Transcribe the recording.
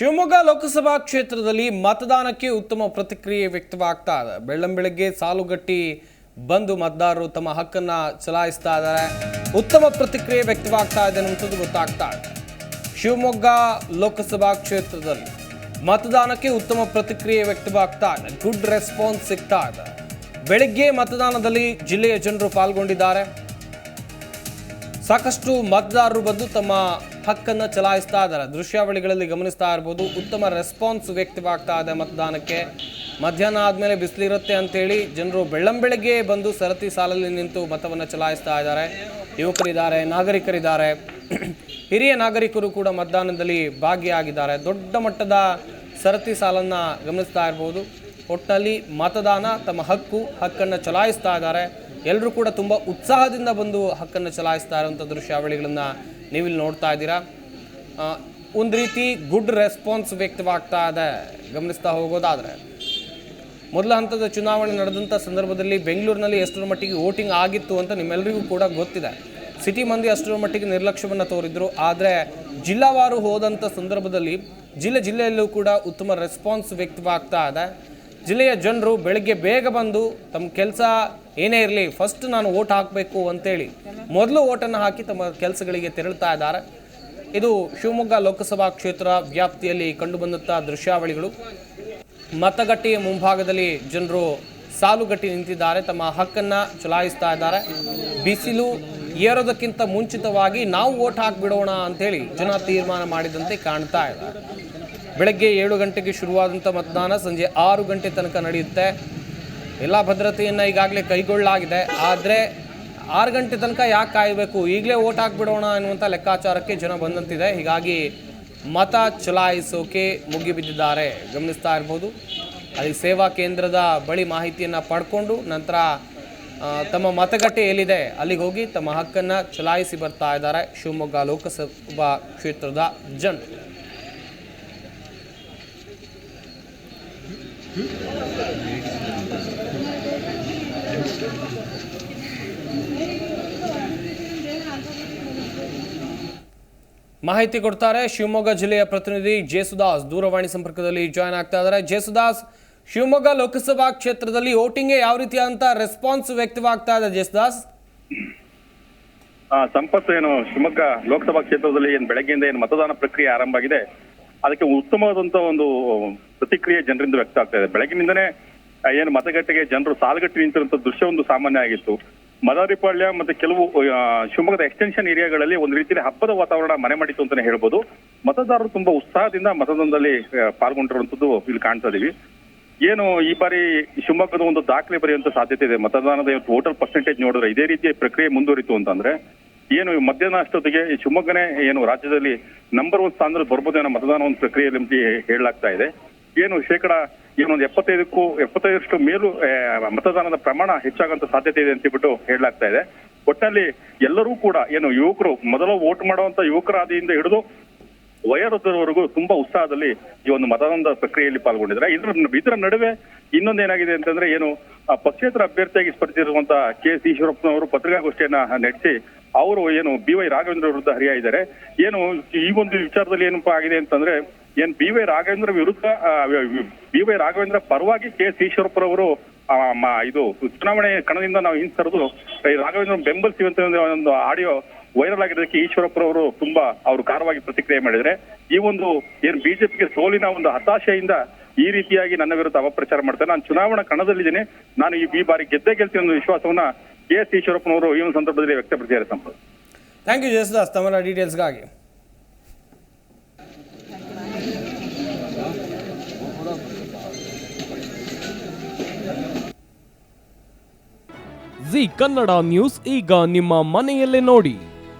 ಶಿವಮೊಗ್ಗ ಲೋಕಸಭಾ ಕ್ಷೇತ್ರದಲ್ಲಿ ಮತದಾನಕ್ಕೆ ಉತ್ತಮ ಪ್ರತಿಕ್ರಿಯೆ ವ್ಯಕ್ತವಾಗ್ತಾ ಇದೆ. ಬೆಳ್ಳಂಬೆಳಗ್ಗೆ ಸಾಲುಗಟ್ಟಿ ಬಂದು ಮತದಾರರು ತಮ್ಮ ಹಕ್ಕನ್ನ ಚಲಾಯಿಸ್ತಾ ಇದ್ದಾರೆ. ಉತ್ತಮ ಪ್ರತಿಕ್ರಿಯೆ ವ್ಯಕ್ತವಾಗ್ತಾ ಇದೆ ಅನ್ನುವಂಥದ್ದು ಗೊತ್ತಾಗ್ತಾ ಇದೆ. ಶಿವಮೊಗ್ಗ ಲೋಕಸಭಾ ಕ್ಷೇತ್ರದಲ್ಲಿ ಮತದಾನಕ್ಕೆ ಉತ್ತಮ ಪ್ರತಿಕ್ರಿಯೆ ವ್ಯಕ್ತವಾಗ್ತಾ ಇದೆ. ಗುಡ್ ರೆಸ್ಪಾನ್ಸ್ ಸಿಗ್ತಾ ಇದೆ. ಬೆಳಗ್ಗೆ ಮತದಾನದಲ್ಲಿ ಜಿಲ್ಲೆಯ ಜನರು ಪಾಲ್ಗೊಂಡಿದ್ದಾರೆ. ಸಾಕಷ್ಟು ಮತದಾರರು ಬಂದು ತಮ್ಮ ಹಕ್ಕನ್ನು ಚಲಾಯಿಸ್ತಾ ಇದ್ದಾರೆ. ದೃಶ್ಯಾವಳಿಗಳಲ್ಲಿ ಗಮನಿಸ್ತಾ ಇರ್ಬೋದು, ಉತ್ತಮ ರೆಸ್ಪಾನ್ಸ್ ವ್ಯಕ್ತವಾಗ್ತಾ ಇದೆ ಮತದಾನಕ್ಕೆ. ಮಧ್ಯಾಹ್ನ ಆದಮೇಲೆ ಬಿಸಿಲಿರುತ್ತೆ ಅಂತೇಳಿ ಜನರು ಬೆಳ್ಳಂಬೆಳಗ್ಗೆ ಬಂದು ಸರತಿ ಸಾಲಲ್ಲಿ ನಿಂತು ಮತವನ್ನು ಚಲಾಯಿಸ್ತಾ ಇದ್ದಾರೆ. ಯುವಕರಿದ್ದಾರೆ, ನಾಗರಿಕರಿದ್ದಾರೆ. ಹಿರಿಯ ನಾಗರಿಕರು ಕೂಡ ಮತದಾನದಲ್ಲಿ ಭಾಗಿಯಾಗಿದ್ದಾರೆ. ದೊಡ್ಡ ಮಟ್ಟದ ಸರತಿ ಸಾಲನ್ನು ಗಮನಿಸ್ತಾ ಇರ್ಬೋದು. ಒಟ್ಟಿನಲ್ಲಿ ಮತದಾನ ತಮ್ಮ ಹಕ್ಕು, ಹಕ್ಕನ್ನು ಚಲಾಯಿಸ್ತಾ ಇದ್ದಾರೆ. ಎಲ್ಲರೂ ಕೂಡ ತುಂಬ ಉತ್ಸಾಹದಿಂದ ಬಂದು ಹಕ್ಕನ್ನು ಚಲಾಯಿಸ್ತಾ ಇರುವಂಥ ದೃಶ್ಯಾವಳಿಗಳನ್ನು ನೀವಿಲ್ಲಿ ನೋಡ್ತಾ ಇದ್ದೀರಾ? ಒಂದು ರೀತಿ ಗುಡ್ ರೆಸ್ಪಾನ್ಸ್ ವ್ಯಕ್ತವಾಗ್ತಾ ಇದೆ. ಗಮನಿಸ್ತಾ ಹೋಗೋದಾದರೆ, ಮೊದಲ ಹಂತದ ಚುನಾವಣೆ ನಡೆದಂಥ ಸಂದರ್ಭದಲ್ಲಿ ಬೆಂಗಳೂರಿನಲ್ಲಿ ಎಷ್ಟರ ಮಟ್ಟಿಗೆ ವೋಟಿಂಗ್ ಆಗಿತ್ತು ಅಂತ ನಿಮ್ಮೆಲ್ಲರಿಗೂ ಕೂಡ ಗೊತ್ತಿದೆ. ಸಿಟಿ ಮಂದಿ ಅಷ್ಟರ ಮಟ್ಟಿಗೆ ನಿರ್ಲಕ್ಷ್ಯವನ್ನು ತೋರಿದ್ರು. ಆದರೆ, ಜಿಲ್ಲಾವಾರು ಹೋದಂಥ ಸಂದರ್ಭದಲ್ಲಿ ಜಿಲ್ಲೆ ಜಿಲ್ಲೆಯಲ್ಲೂ ಕೂಡ ಉತ್ತಮ ರೆಸ್ಪಾನ್ಸ್ ವ್ಯಕ್ತವಾಗ್ತಾ ಇದೆ. ಜಿಲ್ಲೆಯ ಜನರು ಬೆಳಗ್ಗೆ ಬೇಗ ಬಂದು ತಮ್ಮ ಕೆಲಸ ಏನೇ ಇರಲಿ ಫಸ್ಟ್ ನಾನು ಓಟ್ ಹಾಕಬೇಕು ಅಂತೇಳಿ ಮೊದಲು ಓಟನ್ನು ಹಾಕಿ ತಮ್ಮ ಕೆಲಸಗಳಿಗೆ ತೆರಳುತ್ತಾ ಇದ್ದಾರೆ. ಇದು ಶಿವಮೊಗ್ಗ ಲೋಕಸಭಾ ಕ್ಷೇತ್ರ ವ್ಯಾಪ್ತಿಯಲ್ಲಿ ಕಂಡುಬಂದಂಥ ದೃಶ್ಯಾವಳಿಗಳು. ಮತಗಟ್ಟೆಯ ಮುಂಭಾಗದಲ್ಲಿ ಜನರು ಸಾಲುಗಟ್ಟಿ ನಿಂತಿದ್ದಾರೆ, ತಮ್ಮ ಹಕ್ಕನ್ನು ಚಲಾಯಿಸ್ತಾ ಇದ್ದಾರೆ. ಬಿಸಿಲು ಏರೋದಕ್ಕಿಂತ ಮುಂಚಿತವಾಗಿ ನಾವು ಓಟ್ ಹಾಕಿಬಿಡೋಣ ಅಂಥೇಳಿ ಜನ ತೀರ್ಮಾನ ಮಾಡಿದಂತೆ ಕಾಣ್ತಾ ಇದೆ ಬೆಳಗ್ಗೆ ಏಳು ಗಂಟೆಗೆ ಶುರುವಾದಂಥ ಮತದಾನ ಸಂಜೆ ಆರು ಗಂಟೆ ತನಕ ನಡೆಯುತ್ತೆ. ಎಲ್ಲ ಭದ್ರತೆಯನ್ನು ಈಗಾಗಲೇ ಕೈಗೊಳ್ಳಲಾಗಿದೆ ಆದರೆ ಆರು ಗಂಟೆ ತನಕ ಯಾಕೆ ಕಾಯಬೇಕು? ಈಗಲೇ ಓಟ್ ಹಾಕಿಬಿಡೋಣ ಎನ್ನುವಂಥ ಲೆಕ್ಕಾಚಾರಕ್ಕೆ ಜನ ಬಂದಂತಿದೆ. ಹೀಗಾಗಿ ಮತ ಚಲಾಯಿಸೋಕೆ ಮುಗಿಬಿದ್ದಿದ್ದಾರೆ. ಗಮನಿಸ್ತಾ ಇರ್ಬೋದು. ಅಲ್ಲಿ ಸೇವಾ ಕೇಂದ್ರದ ಬಳಿ ಮಾಹಿತಿಯನ್ನು ಪಡ್ಕೊಂಡು ನಂತರ ತಮ್ಮ ಮತಗಟ್ಟೆ ಎಲ್ಲಿದೆ? ಅಲ್ಲಿಗೆ ಹೋಗಿ ತಮ್ಮ ಹಕ್ಕನ್ನು ಚಲಾಯಿಸಿ ಬರ್ತಾ ಇದ್ದಾರೆ ಶಿವಮೊಗ್ಗ ಲೋಕಸಭಾ ಕ್ಷೇತ್ರದ ಜನ ಮಾಹಿತಿ ಕೊಡ್ತಾರೆ ಶಿವಮೊಗ್ಗ ಜಿಲ್ಲೆಯ ಪ್ರತಿನಿಧಿ ಜೇಸುದಾಸ್. ದೂರವಾಣಿ ಸಂಪರ್ಕದಲ್ಲಿ ಜಾಯ್ನ್ ಆಗ್ತಾ ಇದ್ದಾರೆ. ಜೇಸುದಾಸ್ ಶಿವಮೊಗ್ಗ ಲೋಕಸಭಾ ಕ್ಷೇತ್ರದಲ್ಲಿ ವೋಟಿಂಗ್ಗೆ ಯಾವ ರೀತಿಯಾದಂಥ ರೆಸ್ಪಾನ್ಸ್ ವ್ಯಕ್ತವಾಗ್ತಾ ಇದೆ ಜಸ್ದಾಸ್? ಆ, ಸಂಪತ್ ಏನು? ಶಿವಮೊಗ್ಗ ಲೋಕಸಭಾ ಕ್ಷೇತ್ರದಲ್ಲಿ ಏನು ಬೆಳಗ್ಗೆಯಿಂದ ಏನು ಮತದಾನ ಪ್ರಕ್ರಿಯೆ ಆರಂಭ ಆಗಿದೆ ಅದಕ್ಕೆ ಉತ್ತಮವಾದಂತ ಒಂದು ಪ್ರತಿಕ್ರಿಯೆ ಜನರಿಂದ ವ್ಯಕ್ತ ಆಗ್ತಾ ಇದೆ ಬೆಳಗಿನಿಂದನೇ ಏನು ಮತಗಟ್ಟೆಗೆ ಜನರು ಸಾಲುಗಟ್ಟಿ ನಿಂತಿರುವಂತ ದೃಶ್ಯ ಒಂದು ಸಾಮಾನ್ಯ ಆಗಿತ್ತು. ಮದಾರಿಪಾಳ್ಯ ಮತ್ತೆ ಕೆಲವು ಶಿವಮೊಗ್ಗದ ಎಕ್ಸ್ಟೆನ್ಷನ್ ಏರಿಯಾಗಳಲ್ಲಿ ಒಂದು ರೀತಿಯಲ್ಲಿ ಹಬ್ಬದ ವಾತಾವರಣ ಮನೆ ಮಾಡಿತ್ತು ಅಂತಾನೆ ಹೇಳ್ಬೋದು. ಮತದಾರರು ತುಂಬಾ ಉತ್ಸಾಹದಿಂದ ಮತದಾನದಲ್ಲಿ ಪಾಲ್ಗೊಂಡಿರುವಂತದ್ದು ಇಲ್ಲಿ ಕಾಣ್ತಾ ಇದೀವಿ. ಏನು ಈ ಬಾರಿ ಶಿವಮೊಗ್ಗದ ಒಂದು ದಾಖಲೆ ಬರೆಯುವಂತ ಸಾಧ್ಯತೆ ಇದೆ. ಮತದಾನದ ಟೋಟಲ್ ಪರ್ಸೆಂಟೇಜ್ ನೋಡಿದ್ರೆ ಇದೇ ರೀತಿಯ ಪ್ರಕ್ರಿಯೆ ಮುಂದುವರಿತು ಅಂತಂದ್ರೆ ಏನು ಮಧ್ಯಾಹ್ನ ಅಷ್ಟೊತ್ತಿಗೆ ಶಿವಮೊಗ್ಗನೇ ಏನು ರಾಜ್ಯದಲ್ಲಿ ನಂಬರ್ ಒನ್ ಸ್ಥಾನದಲ್ಲಿ ಬರ್ಬೋದು ಏನೋ ಮತದಾನ ಒಂದು ಪ್ರಕ್ರಿಯೆಯಲ್ಲಿ ಹೇಳಲಾಗ್ತಾ ಇದೆ. ಏನು ಶೇಕಡ ಏನೊಂದು ಎಪ್ಪತ್ತೈದಕ್ಕೂ ಎಪ್ಪತ್ತೈದರಷ್ಟು ಮೇಲೂ ಮತದಾನದ ಪ್ರಮಾಣ ಹೆಚ್ಚಾಗುವಂತ ಸಾಧ್ಯತೆ ಇದೆ ಅಂತ ಹೇಳ್ಬಿಟ್ಟು ಹೇಳಲಾಗ್ತಾ ಇದೆ. ಒಟ್ಟಿನಲ್ಲಿ ಎಲ್ಲರೂ ಕೂಡ ಏನು ಯುವಕರು ಮೊದಲು ವೋಟ್ ಮಾಡುವಂತ ಯುವಕರಾದಿಯಿಂದ ಹಿಡಿದು ವಯೋವೃದ್ಧರವರೆಗೂ ತುಂಬಾ ಉತ್ಸಾಹದಲ್ಲಿ ಈ ಒಂದು ಮತದಾನದ ಪ್ರಕ್ರಿಯೆಯಲ್ಲಿ ಪಾಲ್ಗೊಂಡಿದ್ದಾರೆ. ಇದ್ರ ಇದರ ನಡುವೆ ಇನ್ನೊಂದು ಏನಾಗಿದೆ ಅಂತಂದ್ರೆ ಏನು ಪಕ್ಷೇತರ ಅಭ್ಯರ್ಥಿಯಾಗಿ ಸ್ಪರ್ಧಿಸಿರುವಂತಹ ಕೆ ಎಸ್ ಈಶ್ವರಪ್ಪನವರು ಪತ್ರಿಕಾಗೋಷ್ಠಿಯನ್ನ ನಡೆಸಿ ಅವರು ಏನು ಬಿ ವೈ ರಾಘವೇಂದ್ರ ವಿರುದ್ಧ ಹರಿಯಾಗಿದ್ದಾರೆ. ಏನು ಈ ಒಂದು ವಿಚಾರದಲ್ಲಿ ಏನಪ್ಪಾ ಆಗಿದೆ ಅಂತಂದ್ರೆ, ಏನ್ ಬಿ ವೈ ರಾಘವೇಂದ್ರ ವಿರುದ್ಧ ಬಿ ವೈ ರಾಘವೇಂದ್ರ ಪರವಾಗಿ ಕೆ ಎಸ್ ಈಶ್ವರಪ್ಪರವರು ಇದು ಚುನಾವಣೆ ಕಣದಿಂದ ನಾವು ಹಿಂದೆ ಈ ರಾಘವೇಂದ್ರ ಬೆಂಬಲಿಸುವಂತ ಒಂದು ಆಡಿಯೋ ವೈರಲ್ ಆಗಿರೋದಕ್ಕೆ ಈಶ್ವರಪ್ಪರವರು ತುಂಬಾ ಅವರು ಖಾರವಾಗಿ ಪ್ರತಿಕ್ರಿಯೆ ಮಾಡಿದ್ರೆ ಈ ಒಂದು ಏನ್ ಬಿಜೆಪಿಗೆ ಸೋಲಿನ ಒಂದು ಹತಾಶೆಯಿಂದ ಈ ರೀತಿಯಾಗಿ ನನ್ನ ವಿರುದ್ಧ ಅಪಪ್ರಚಾರ ಮಾಡ್ತಾರೆ. ನಾನು ಚುನಾವಣಾ ಕಣದಲ್ಲಿದ್ದೇನೆ. ನಾನು ಈ ಈ ಬಾರಿ ಗೆದ್ದೇ ಗೆಲ್ತೀನಿ ಅನ್ನೋ ವಿಶ್ವಾಸವನ್ನ ಕೆ ಎಸ್ ಈಶ್ವರಪ್ಪನವರು ಈ ಒಂದು ಸಂದರ್ಭದಲ್ಲಿ ವ್ಯಕ್ತಪಡಿಸಿದ್ದಾರೆ ಸಂಪತ್ ಥ್ಯಾಂಕ್ ಯು ಜಯಸುದಾಸ್ ತಮ್ಮ ಡೀಟೇಲ್ಸ್ಗಾಗಿ ಜಿ ಕನ್ನಡ ನ್ಯೂಸ್ ಈಗ ನಿಮ್ಮ ಮನೆಯಲ್ಲೇ ನೋಡಿ.